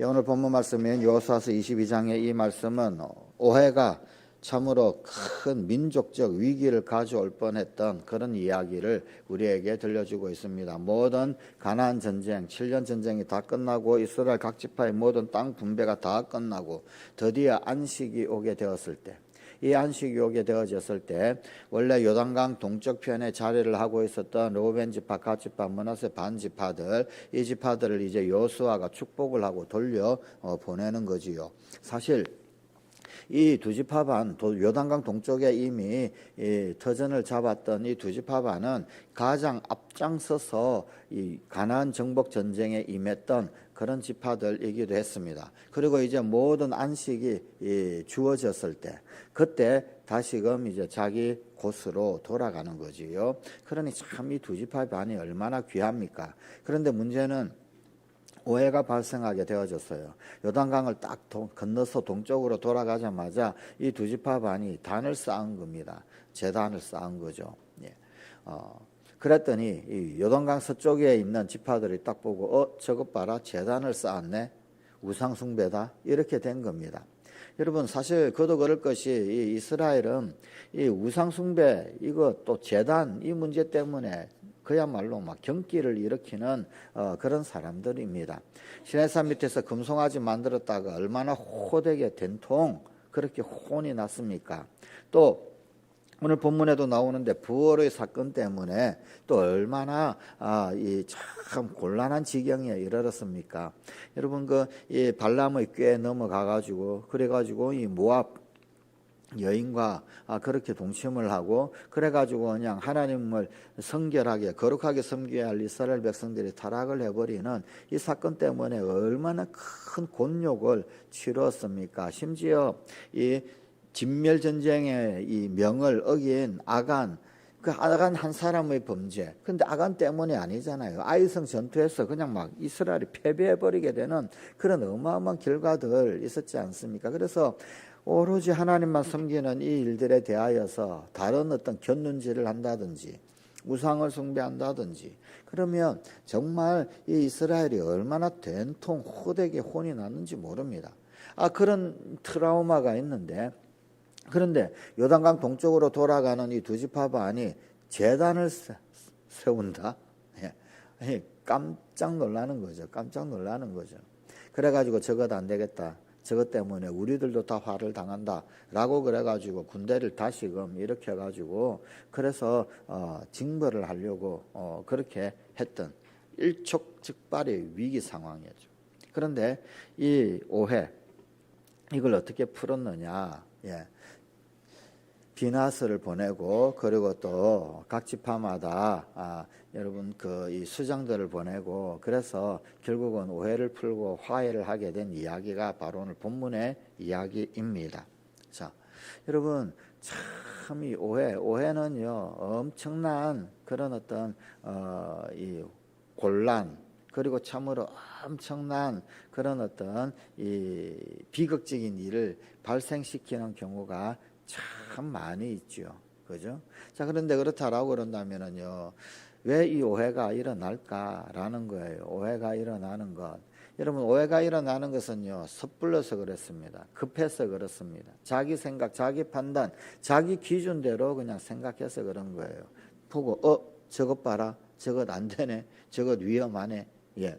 예, 오늘 본문 말씀인 여호수아서 22장의 이 말씀은 오해가 참으로 큰 민족적 위기를 가져올 뻔했던 그런 이야기를 우리에게 들려주고 있습니다. 모든 가나안 전쟁, 7년 전쟁이 다 끝나고 이스라엘 각 지파의 모든 땅 분배가 다 끝나고 드디어 안식이 오게 되었을 때 이 안식이 오게 되어졌을 때 원래 요단강 동쪽 편에 자리를 하고 있었던 로벤 지파, 갓 지파, 머나세 반 지파들 이 지파들을 이제 여수아가 축복을 하고 돌려 어, 보내는 거지요. 사실 이두 지파 반, 도- 요단강 동쪽에 이미 이 터전을 잡았던 이두 지파 반은 가장 앞장서서 이 가나안 정복 전쟁에 임했던 그런 지파들이기도 했습니다. 그리고 이제 모든 안식이 이 주어졌을 때, 그때 다시금 이제 자기 곳으로 돌아가는 거지요. 그러니 참 이 두 지파 반이 얼마나 귀합니까? 그런데 문제는 오해가 발생하게 되어졌어요. 요단강을 딱 동- 건너서 동쪽으로 돌아가자마자 이 두 지파 반이 단을 쌓은 겁니다. 재단을 쌓은 거죠. 예. 어, 그랬더니 이 요단강 서쪽에 있는 지파들이 딱 보고 어 저것 봐라 재단을 쌓았네 우상 숭배다 이렇게 된 겁니다. 여러분 사실 그도 그럴 것이 이 이스라엘은 이 우상 숭배 이거 또 재단 이 문제 때문에 그야말로 막 경기를 일으키는 어, 그런 사람들입니다. 시내산 밑에서 금송아지 만들었다가 얼마나 호되게 된통 그렇게 혼이 났습니까? 또 오늘 본문에도 나오는데 부월의 사건 때문에 또 얼마나 아, 이참 곤란한 지경에 이르렀습니까? 여러분 그 이 발람의 꾀에 넘어가 가지고 그래 가지고 이 모압 여인과 아, 그렇게 동침을 하고 그래 가지고 그냥 하나님을 성결하게 거룩하게 섬겨야 할 이스라엘 백성들이 타락을 해버리는 이 사건 때문에 얼마나 큰 곤욕을 치렀습니까? 심지어 이 진멸 전쟁의 이 명을 어긴 아간 그 아간 한 사람의 범죄. 근데 아간 때문이 아니잖아요. 아이성 전투에서 그냥 막 이스라엘이 패배해 버리게 되는 그런 어마어마한 결과들 있었지 않습니까? 그래서 오로지 하나님만 섬기는 이 일들에 대하여서 다른 어떤 견눈질을 한다든지 우상을 숭배한다든지 그러면 정말 이 이스라엘이 얼마나 된통 호되게 혼이 났는지 모릅니다. 아 그런 트라우마가 있는데 그런데 요단강 동쪽으로 돌아가는 이 두 지파 반이 재단을 세- 세운다. 예. 깜짝 놀라는 거죠. 깜짝 놀라는 거죠. 그래가지고 저것 안 되겠다. 저것 때문에 우리들도 다 화를 당한다라고 그래가지고 군대를 다시금 일으켜가지고 그래서 어, 징벌을 하려고 어, 그렇게 했던 일촉즉발의 위기 상황이었죠. 그런데 이 오해 이걸 어떻게 풀었느냐? 예. 비나스를 보내고 그리고 또 각 지파마다 아, 여러분 그 이 수장들을 보내고 그래서 결국은 오해를 풀고 화해를 하게 된 이야기가 바로 오늘 본문의 이야기입니다. 자, 여러분 참 이 오해 오해는요 엄청난 그런 어떤 어, 이 곤란 그리고 참으로 엄청난 그런 어떤 이 비극적인 일을 발생시키는 경우가 참 많이 있죠. 그죠? 자, 그런데 그렇다라고 그런다면은요, 왜 이 오해가 일어날까라는 거예요. 오해가 일어나는 것. 여러분, 오해가 일어나는 것은요, 섣불러서 그렇습니다. 급해서 그렇습니다. 자기 생각, 자기 판단, 자기 기준대로 그냥 생각해서 그런 거예요. 보고, 어, 저것 봐라. 저것 안 되네. 저것 위험하네. 예.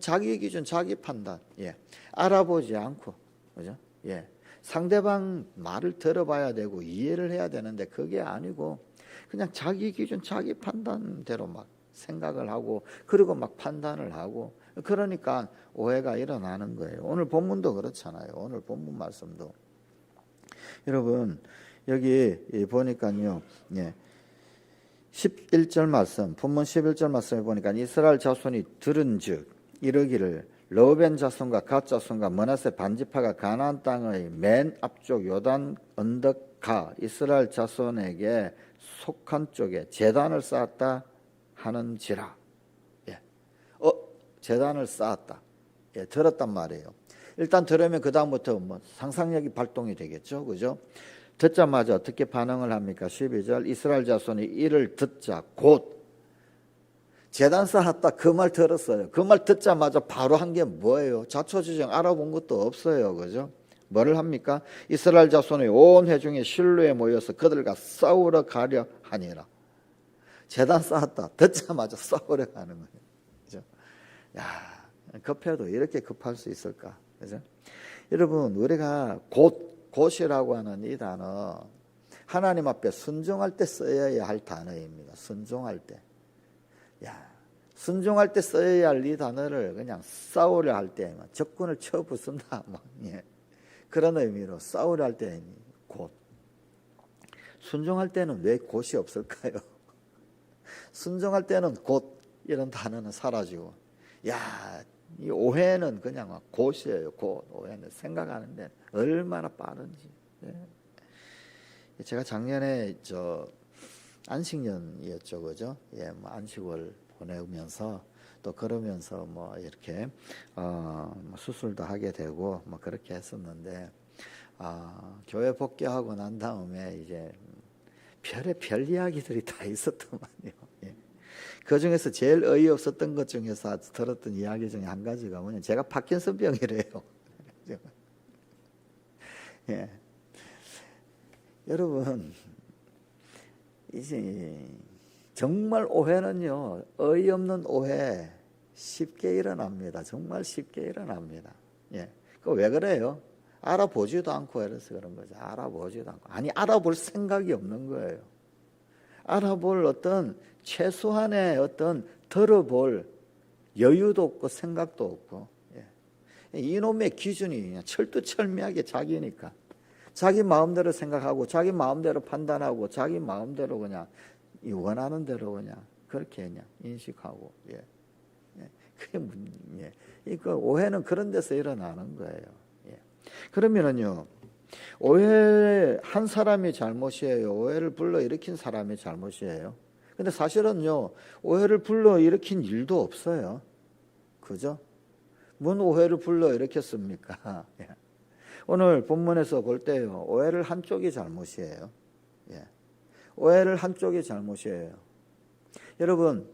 자기 기준, 자기 판단. 예. 알아보지 않고. 그죠? 예. 상대방 말을 들어봐야 되고 이해를 해야 되는데 그게 아니고 그냥 자기 기준 자기 판단대로 막 생각을 하고 그리고 막 판단을 하고 그러니까 오해가 일어나는 거예요. 오늘 본문도 그렇잖아요. 오늘 본문 말씀도 여러분 여기 보니까요. 예. 11절 말씀, 본문 11절 말씀에 보니까 이스라엘 자손이 들은즉 이르기를 러벤 자손과 갓 자손과 머나세 반지파가 가나안 땅의 맨 앞쪽 요단 언덕 가 이스라엘 자손에게 속한 쪽에 재단을 쌓았다 하는지라. 예. 어, 재단을 쌓았다. 예, 들었단 말이에요. 일단 들으면 그 다음부터 뭐 상상력이 발동이 되겠죠, 그죠? 듣자마자 어떻게 반응을 합니까? 12절 이스라엘 자손이 이를 듣자 곧 재단 쌓았다 그 말 들었어요. 그 말 듣자마자 바로 한 게 뭐예요? 자초지정 알아본 것도 없어요. 그죠? 뭐를 합니까? 이스라엘 자손의 온 회중이 실로에 모여서 그들과 싸우러 가려 하니라. 재단 쌓았다. 듣자마자 싸우려 가는 거예요. 그죠? 야, 급해도 이렇게 급할 수 있을까? 그죠? 여러분, 우리가 곧, 곧이라고 하는 이 단어, 하나님 앞에 순종할 때 써야 할 단어입니다. 순종할 때. 야, 순종할 때 써야 할 이 단어를 그냥 싸우려 할 때, 막 적군을 쳐 부순다, 뭐, 예. 그런 의미로 싸우려 할 때, 곧. 순종할 때는 왜 곧이 없을까요? 순종할 때는 곧 이런 단어는 사라지고, 야, 이 오해는 그냥 막 곧이에요, 곧. 오해는 생각하는데 얼마나 빠른지. 예. 제가 작년에 저 안식년이었죠, 그죠? 예, 뭐 안식을 보내면서 또 그러면서 뭐 이렇게 어, 뭐 수술도 하게 되고 뭐 그렇게 했었는데 아, 교회 복귀하고 난 다음에 이제 별의 별 이야기들이 다 있었더만요. 예. 그 중에서 제일 어이 없었던 것 중에서 들었던 이야기 중에 한 가지가 뭐냐 제가 파킨슨 병이래요. 예. 여러분 이제 정말 오해는요 어이없는 오해 쉽게 일어납니다. 정말 쉽게 일어납니다. 예, 그 왜 그래요? 알아보지도 않고 이래서 그런 거죠. 알아보지도 않고 아니 알아볼 생각이 없는 거예요. 알아볼 어떤 최소한의 어떤 들어볼 여유도 없고 생각도 없고 예. 이놈의 기준이 철두철미하게 자기니까 자기 마음대로 생각하고 자기 마음대로 판단하고 자기 마음대로 그냥 이 원하는 대로 그냥 그렇게 그냥 인식하고 예. 예. 그게 문, 예. 이거 오해는 그런 데서 일어나는 거예요. 예. 그러면은요. 오해 한 사람이 잘못이에요. 오해를 불러 일으킨 사람이 잘못이에요. 근데 사실은요. 오해를 불러 일으킨 일도 없어요. 그죠? 뭔 오해를 불러 일으켰습니까? 예. 오늘 본문에서 볼 때요. 오해를 한쪽이 잘못이에요. 예. 오해를 한쪽이 잘못이에요. 여러분,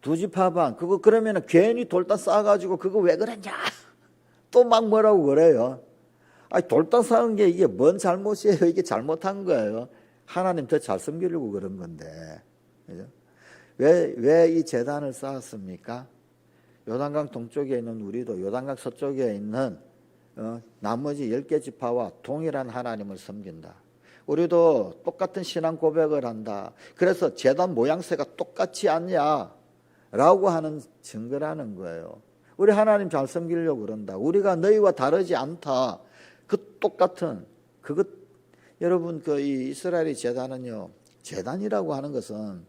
두집 하반, 그거 그러면은 괜히 돌다 쌓아가지고 그거 왜 그랬냐? 또 막 뭐라고 그래요. 아니, 돌다 쌓은 게 이게 뭔 잘못이에요? 이게 잘못한 거예요. 하나님 더 잘 섬기려고 그런 건데. 그죠? 왜, 왜 이 재단을 쌓았습니까? 요단강 동쪽에 있는 우리도 요단강 서쪽에 있는 어, 나머지 열 개 지파와 동일한 하나님을 섬긴다. 우리도 똑같은 신앙 고백을 한다. 그래서 재단 모양새가 똑같지 않냐? 라고 하는 증거라는 거예요. 우리 하나님 잘 섬기려고 그런다. 우리가 너희와 다르지 않다. 그 똑같은 그것 여러분 그 이 이스라엘의 재단은요. 재단이라고 하는 것은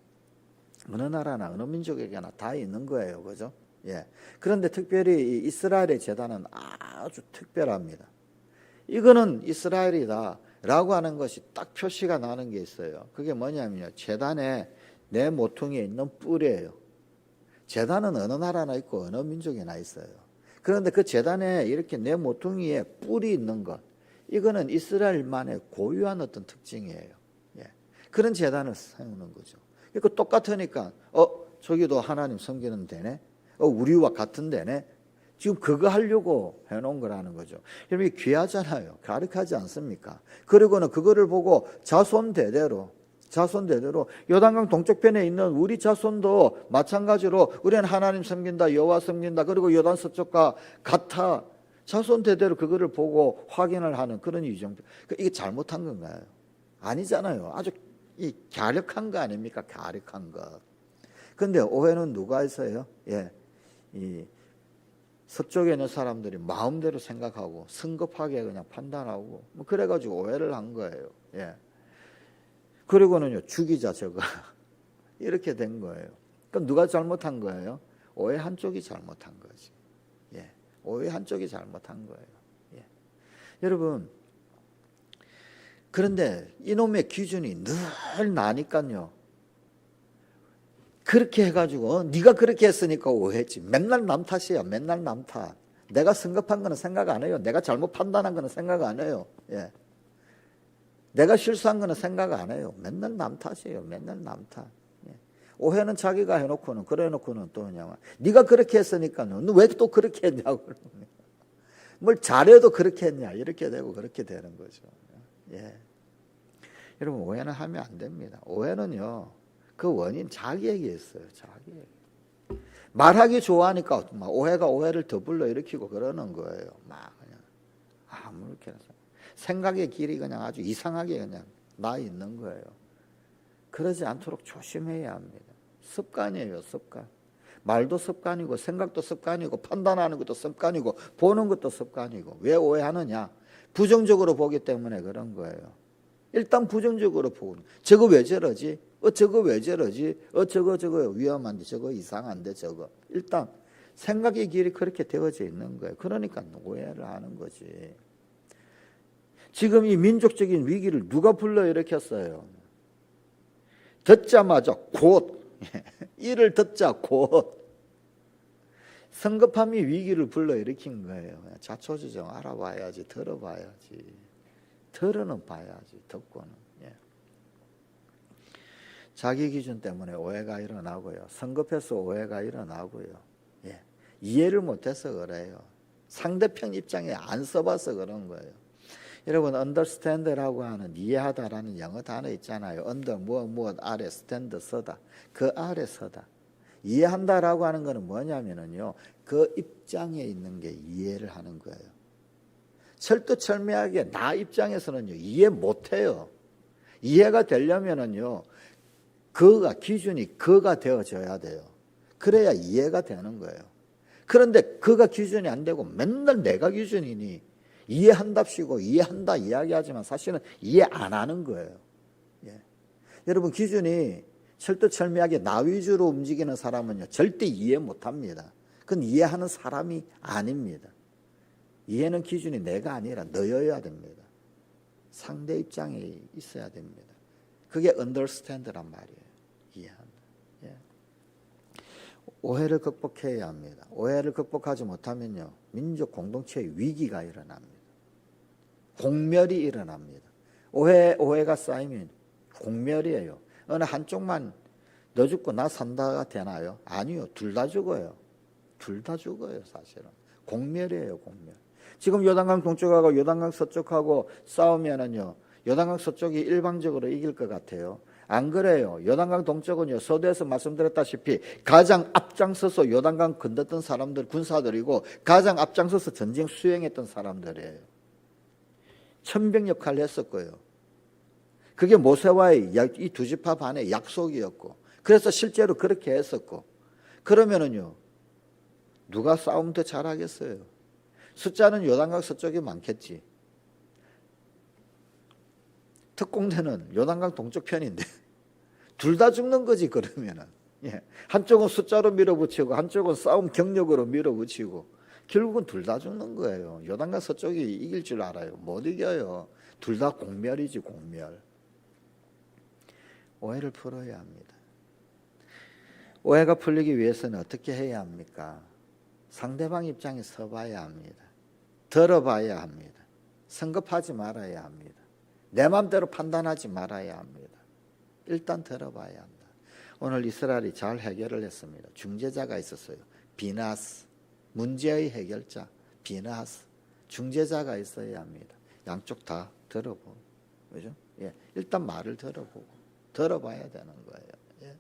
어느 나라나 어느 민족에게나 다 있는 거예요. 그죠? 예. 그런데 특별히 이 이스라엘의 재단은 아주 특별합니다. 이거는 이스라엘이다. 라고 하는 것이 딱 표시가 나는 게 있어요. 그게 뭐냐면요. 재단에 내 모퉁이에 있는 뿔이에요. 재단은 어느 나라나 있고 어느 민족이나 있어요. 그런데 그 재단에 이렇게 내 모퉁이에 뿔이 있는 것, 이거는 이스라엘만의 고유한 어떤 특징이에요. 예. 그런 재단을 세우는 거죠. 그 똑같으니까, 어, 저기도 하나님 섬기는 데네? 어, 우리와 같은 데네? 지금 그거 하려고 해놓은 거라는 거죠. 여러분, 귀하잖아요. 가득하지 않습니까? 그리고는 그거를 보고 자손 대대로, 자손 대대로 요단강 동쪽편에 있는 우리 자손도 마찬가지로 우리는 하나님 섬긴다, 여호와 섬긴다, 그리고 요단 서쪽과 같아. 자손 대대로 그거를 보고 확인을 하는 그런 유정. 이게 잘못한 건가요? 아니잖아요. 아주 이 갸륵한 거 아닙니까? 갸륵한 것. 근데 오해는 누가 했어요? 예. 이 서쪽에 있는 사람들이 마음대로 생각하고 성급하게 그냥 판단하고 뭐 그래가지고 오해를 한 거예요. 예. 그리고는요 죽이자 저거 이렇게 된 거예요. 그럼 누가 잘못한 거예요? 오해 한쪽이 잘못한 거지. 예. 오해 한쪽이 잘못한 거예요. 예. 여러분 그런데 이놈의 기준이 늘 나니까요. 그렇게 해가지고 어, 네가 그렇게 했으니까 오해했지. 맨날 남 탓이야. 맨날 남 탓. 내가 성급한 거는 생각 안 해요. 내가 잘못 판단한 거는 생각 안 해요. 예. 내가 실수한 거는 생각 안 해요. 맨날 남 탓이에요. 맨날 남 탓. 예. 오해는 자기가 해놓고는 그래 놓고는 또 그냥 네가 그렇게 했으니까 너왜 또 그렇게 했냐고 뭘 잘해도 그렇게 했냐 이렇게 되고 그렇게 되는 거죠. 예. 여러분 오해는 하면 안 됩니다. 오해는요 그 원인 자기에게 있어요. 자기에게. 말하기 좋아하니까 막 오해가 오해를 더 불러 일으키고 그러는 거예요. 막 그냥 아무렇게나 생각의 길이 그냥 아주 이상하게 그냥 나 있는 거예요. 그러지 않도록 조심해야 합니다. 습관이에요, 습관. 말도 습관이고 생각도 습관이고 판단하는 것도 습관이고 보는 것도 습관이고 왜 오해하느냐? 부정적으로 보기 때문에 그런 거예요. 일단 부정적으로 보고 저거 왜 저러지? 어 저거 왜 저러지? 어 저거 저거 위험한데 저거 이상한데 저거 일단 생각의 길이 그렇게 되어져 있는 거예요. 그러니까 오해를 하는 거지. 지금 이 민족적인 위기를 누가 불러일으켰어요? 듣자마자 곧 이를 듣자 곧 성급함이 위기를 불러일으킨 거예요. 자초지종 알아봐야지, 들어봐야지, 들어는 봐야지, 듣고는. 예. 자기 기준 때문에 오해가 일어나고요. 성급해서 오해가 일어나고요. 예. 이해를 못해서 그래요. 상대편 입장에 안 써봐서 그런 거예요. 여러분 understand라고 하는 이해하다라는 영어 단어 있잖아요. under 무엇 무엇 아래 stand 서다. 그 아래 서다. 이해한다라고 하는 거는 뭐냐면은요. 그 입장에 있는 게 이해를 하는 거예요. 철두철미하게 나 입장에서는요. 이해 못 해요. 이해가 되려면은요. 그가 기준이 그가 되어져야 돼요. 그래야 이해가 되는 거예요. 그런데 그가 기준이 안 되고 맨날 내가 기준이니 이해한답시고 이해한다 이야기하지만 사실은 이해 안 하는 거예요. 예. 여러분 기준이 철두철미하게 나 위주로 움직이는 사람은요 절대 이해 못합니다. 그건 이해하는 사람이 아닙니다. 이해는 기준이 내가 아니라 너여야 됩니다. 상대 입장에 있어야 됩니다. 그게 understand란 말이에요. 이해한다. 예. 오해를 극복해야 합니다. 오해를 극복하지 못하면요 민족 공동체의 위기가 일어납니다. 공멸이 일어납니다. 오해, 오해가 쌓이면 공멸이에요. 어느 한쪽만 너 죽고 나 산다가 되나요? 아니요. 둘 다 죽어요. 둘 다 죽어요, 사실은. 공멸이에요, 공멸. 지금 요단강 동쪽하고 요단강 서쪽하고 싸우면은요, 요단강 서쪽이 일방적으로 이길 것 같아요. 안 그래요. 요단강 동쪽은요, 서두에서 말씀드렸다시피 가장 앞장서서 요단강 건넜던 사람들, 군사들이고 가장 앞장서서 전쟁 수행했던 사람들이에요. 천병 역할을 했었고요. 그게 모세와의 이두 지파 반의 약속이었고, 그래서 실제로 그렇게 했었고, 그러면은요, 누가 싸움 더 잘하겠어요? 숫자는 요단강 서쪽이 많겠지. 특공대는 요단강 동쪽 편인데, 둘 다 죽는 거지, 그러면은. 예. 한쪽은 숫자로 밀어붙이고, 한쪽은 싸움 경력으로 밀어붙이고, 결국은 둘 다 죽는 거예요. 요단강 서쪽이 이길 줄 알아요. 못 이겨요. 둘 다 공멸이지 공멸. 오해를 풀어야 합니다. 오해가 풀리기 위해서는 어떻게 해야 합니까? 상대방 입장에 서봐야 합니다. 들어봐야 합니다. 성급하지 말아야 합니다. 내 마음대로 판단하지 말아야 합니다. 일단 들어봐야 한다. 오늘 이스라엘이 잘 해결을 했습니다. 중재자가 있었어요. 비나스. 문제의 해결자, 비나스, 중재자가 있어야 합니다. 양쪽 다 들어보고, 그죠? 예, 일단 말을 들어보고, 들어봐야 되는 거예요. 예.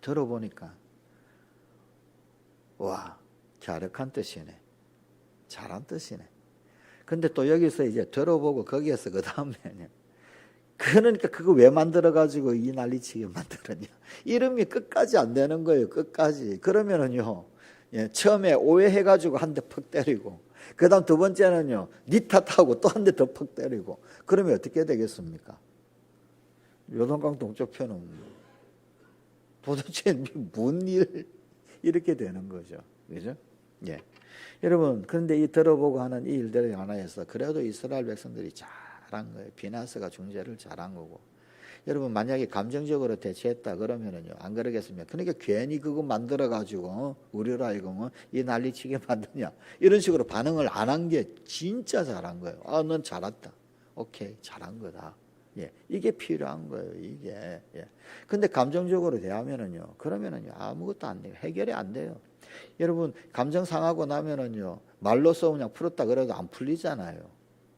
들어보니까, 와, 갸륵한 뜻이네. 잘한 뜻이네. 근데 또 여기서 이제 들어보고 거기에서 그 다음에는 그러니까 그거 왜 만들어 가지고 이 난리치게 만들었냐. 이름이 끝까지 안 되는 거예요. 끝까지. 그러면은요. 예, 처음에 오해해 가지고 한 대 퍽 때리고, 그 다음 두 번째는요, 니 탓하고 또 한 대 더 퍽 때리고, 그러면 어떻게 되겠습니까? 요동강 동쪽편은 도대체 뭔 일, 이렇게 되는 거죠. 그죠? 예. 여러분, 그런데 이 들어보고 하는 이 일들을 하나에서 그래도 이스라엘 백성들이 잘한 거예요. 비나스가 중재를 잘한 거고. 여러분 만약에 감정적으로 대처했다 그러면은요 안 그러겠습니까? 그러니까 괜히 그거 만들어 가지고 어? 우리로 알고 이 난리치게 만드냐 이런 식으로 반응을 안 한 게 진짜 잘한 거예요. 아넌 잘했다. 오케이 잘한 거다. 예, 이게 필요한 거예요. 이게. 예. 근데 감정적으로 대하면은요. 그러면은요. 아무것도 안 돼요. 해결이 안 돼요. 여러분 감정 상하고 나면은요. 말로써 그냥 풀었다 그래도 안 풀리잖아요.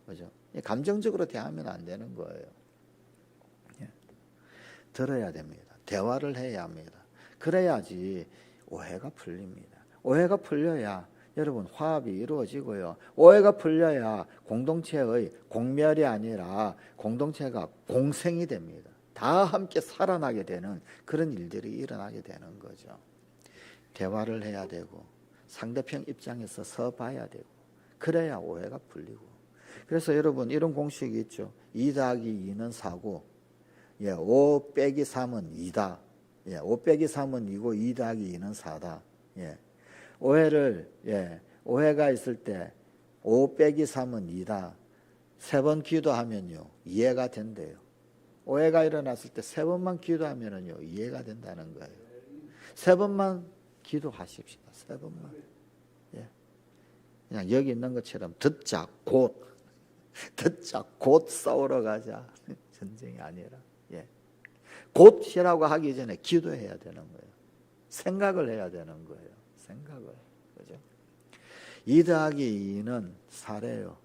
그죠? 예, 감정적으로 대하면 안 되는 거예요. 예. 들어야 됩니다. 대화를 해야 합니다. 그래야지 오해가 풀립니다. 오해가 풀려야 여러분 화합이 이루어지고요. 오해가 풀려야 공동체의 공멸이 아니라 공동체가 공생이 됩니다. 다 함께 살아나게 되는 그런 일들이 일어나게 되는 거죠. 대화를 해야 되고 상대편 입장에서 서 봐야 되고 그래야 오해가 풀리고 그래서 여러분 이런 공식이 있죠. 2 더하기 2는 4고 예, 5 빼기 3은 2다. 예, 5 빼기 3은 2고 2 더하기 2는 4다. 예. 오해를 예, 오해가 있을 때 5 빼기 3은 2다. 세 번 기도하면요. 이해가 된대요. 오해가 일어났을 때 세 번만 기도하면은요. 이해가 된다는 거예요. 세 번만 기도하십시다. 세 번만. 예. 그냥 여기 있는 것처럼 듣자 곧 듣자 곧 싸우러 가자. 전쟁이 아니라. 예. 곧이라고 하기 전에 기도해야 되는 거예요. 생각을 해야 되는 거예요. 생각을. 그죠? 2 더하기 2는 4래요.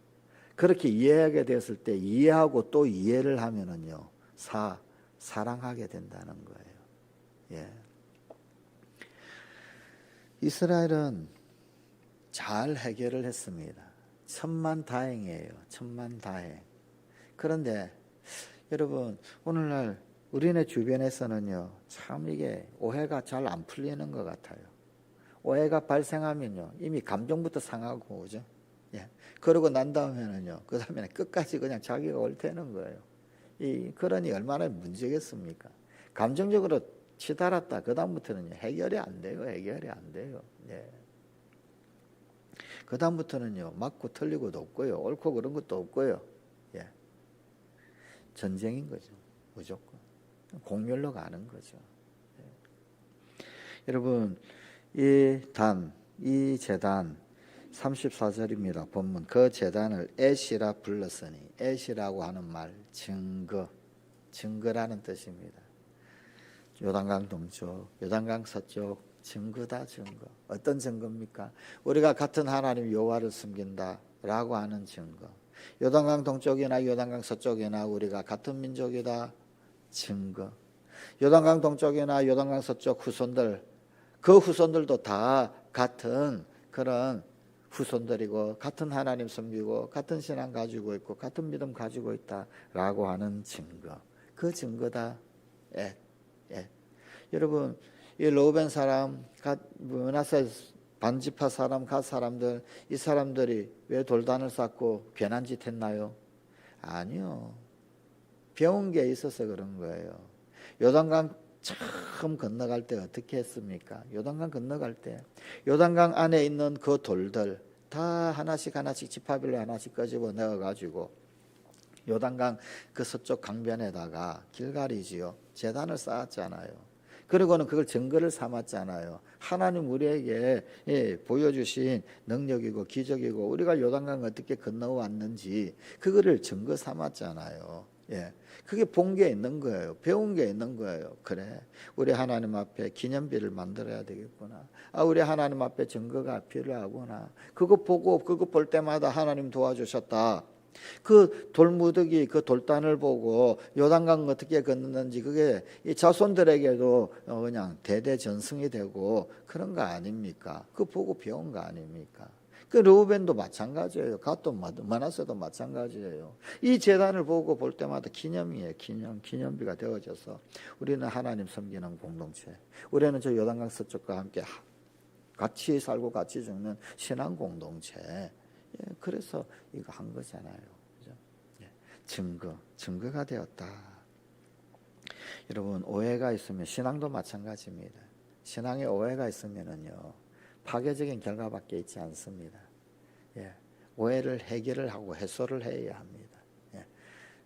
그렇게 이해하게 됐을 때 이해하고 또 이해를 하면은요. 사, 사랑하게 된다는 거예요. 예. 이스라엘은 잘 해결을 했습니다. 천만 다행이에요. 천만 다행. 그런데 여러분 오늘날 우리네 주변에서는요 참 이게 오해가 잘 안 풀리는 것 같아요. 오해가 발생하면요 이미 감정부터 상하고 오죠. 예. 그러고 난 다음에는요 그 다음에 끝까지 그냥 자기가 옳다는 거예요. 이 그러니 얼마나 문제겠습니까? 감정적으로 치달았다. 그 다음부터는 해결이 안 돼요. 해결이 안 돼요. 예. 그 다음부터는요 맞고 틀리고도 없고요 옳고 그런 것도 없고요. 예. 전쟁인 거죠. 무조건 공멸로 가는 거죠. 예. 여러분 이 단, 이 재단 34절입니다. 본문 그 재단을 에시라 불렀으니 에시라고 하는 말 증거 증거라는 뜻입니다. 요단강 동쪽, 요단강 서쪽 증거다 증거. 어떤 증거입니까? 우리가 같은 하나님 여호와를 숨긴다라고 하는 증거. 요단강 동쪽이나 요단강 서쪽이나 우리가 같은 민족이다 증거. 요단강 동쪽이나 요단강 서쪽 후손들 그 후손들도 다 같은 그런 후손들이고 같은 하나님 섬기고 같은 신앙 가지고 있고 같은 믿음 가지고 있다라고 하는 증거. 그 증거다. 예. 예. 여러분 이 로벤 사람, 문하세 반지파 사람, 갓 사람들 이 사람들이 왜 돌단을 쌓고 괜한 짓 했나요? 아니요. 배운 게 있어서 그런 거예요. 요단강 처음 건너갈 때 어떻게 했습니까? 요단강 건너갈 때 요단강 안에 있는 그 돌들 다 하나씩 하나씩 지파별로 하나씩 꺼집어 넣어 가지고 요단강 그 서쪽 강변에다가 길가리지요 재단을 쌓았잖아요. 그리고는 그걸 증거를 삼았잖아요. 하나님 우리에게 예, 보여주신 능력이고 기적이고 우리가 요단강 어떻게 건너왔는지 그거를 증거 삼았잖아요. 예. 그게 본 게 있는 거예요. 배운 게 있는 거예요. 그래. 우리 하나님 앞에 기념비를 만들어야 되겠구나. 아, 우리 하나님 앞에 증거가 필요하구나. 그거 보고 그거 볼 때마다 하나님 도와주셨다. 그 돌무더기 그 돌단을 보고 요단강 어떻게 건넜는지 그게 이 자손들에게도 어, 그냥 대대전승이 되고 그런 거 아닙니까? 그 보고 배운 거 아닙니까? 그 르우벤도 마찬가지예요. 갓도 마나세도 마찬가지예요. 이 재단을 보고 볼 때마다 기념이에요. 기념, 기념비가 되어져서 우리는 하나님 섬기는 공동체. 우리는 저 요단강 서쪽과 함께 같이 살고 같이 죽는 신앙 공동체. 예, 그래서 이거 한 거잖아요. 그죠? 예, 증거, 증거가 되었다. 여러분 오해가 있으면 신앙도 마찬가지입니다. 신앙에 오해가 있으면은요 파괴적인 결과밖에 있지 않습니다. 예, 오해를 해결을 하고 해소를 해야 합니다. 예,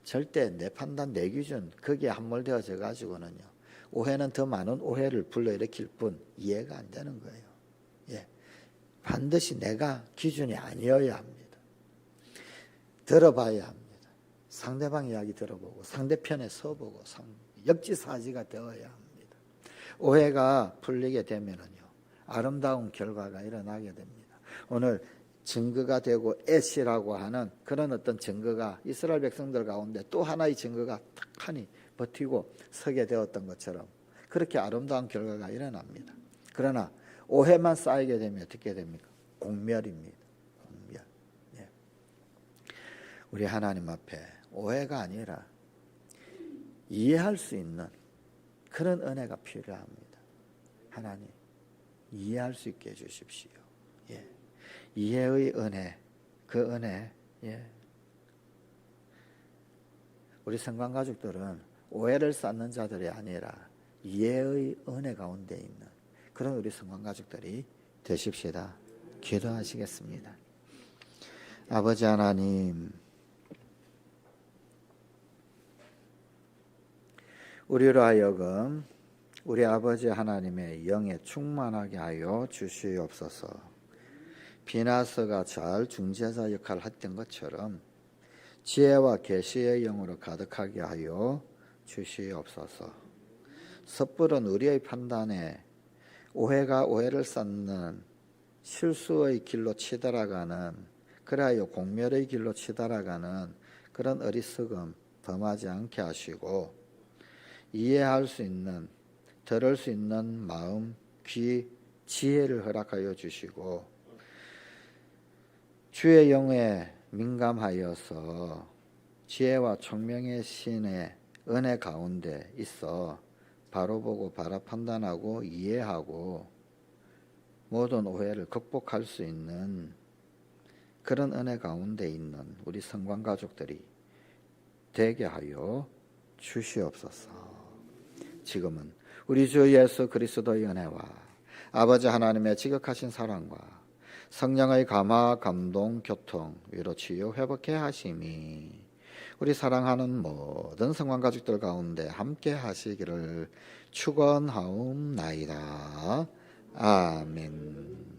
절대 내 판단, 내 기준 거기에 함몰되어져 가지고는요 오해는 더 많은 오해를 불러일으킬 뿐 이해가 안 되는 거예요. 예, 반드시 내가 기준이 아니어야 합니다. 들어봐야 합니다. 상대방 이야기 들어보고 상대편에 서보고 상, 역지사지가 되어야 합니다. 오해가 풀리게 되면은요 아름다운 결과가 일어나게 됩니다. 오늘 증거가 되고 애시라고 하는 그런 어떤 증거가 이스라엘 백성들 가운데 또 하나의 증거가 탁하니 버티고 서게 되었던 것처럼 그렇게 아름다운 결과가 일어납니다. 그러나 오해만 쌓이게 되면 어떻게 됩니까? 공멸입니다. 공멸. 예. 우리 하나님 앞에 오해가 아니라 이해할 수 있는 그런 은혜가 필요합니다. 하나님 이해할 수 있게 해주십시오. 예. 이해의 은혜, 그 은혜, 예. 우리 성관 가족들은 오해를 쌓는 자들이 아니라 이해의 은혜 가운데 있는 그런 우리 성관 가족들이 되십시다. 기도하시겠습니다. 아버지 하나님, 우리로 하여금 우리 아버지 하나님의 영에 충만하게 하여 주시옵소서. 비나서가 잘 중재자 역할을 했던 것처럼 지혜와 계시의 영으로 가득하게 하여 주시옵소서. 섣부른 우리의 판단에 오해가 오해를 쌓는 실수의 길로 치달아가는 그래야 공멸의 길로 치달아가는 그런 어리석음 범하지 않게 하시고 이해할 수 있는 들을 수 있는 마음, 귀, 지혜를 허락하여 주시고 주의 영에 민감하여서 지혜와 총명의 신의 은혜 가운데 있어 바로 보고 바로 판단하고 이해하고 모든 오해를 극복할 수 있는 그런 은혜 가운데 있는 우리 성관 가족들이 되게 하여 주시옵소서. 지금은 우리 주 예수 그리스도의 은혜와 아버지 하나님의 지극하신 사랑과 성령의 감화, 감동, 교통, 위로 치유, 회복해 하심이 우리 사랑하는 모든 성관 가족들 가운데 함께 하시기를 축원하옵나이다. 아멘.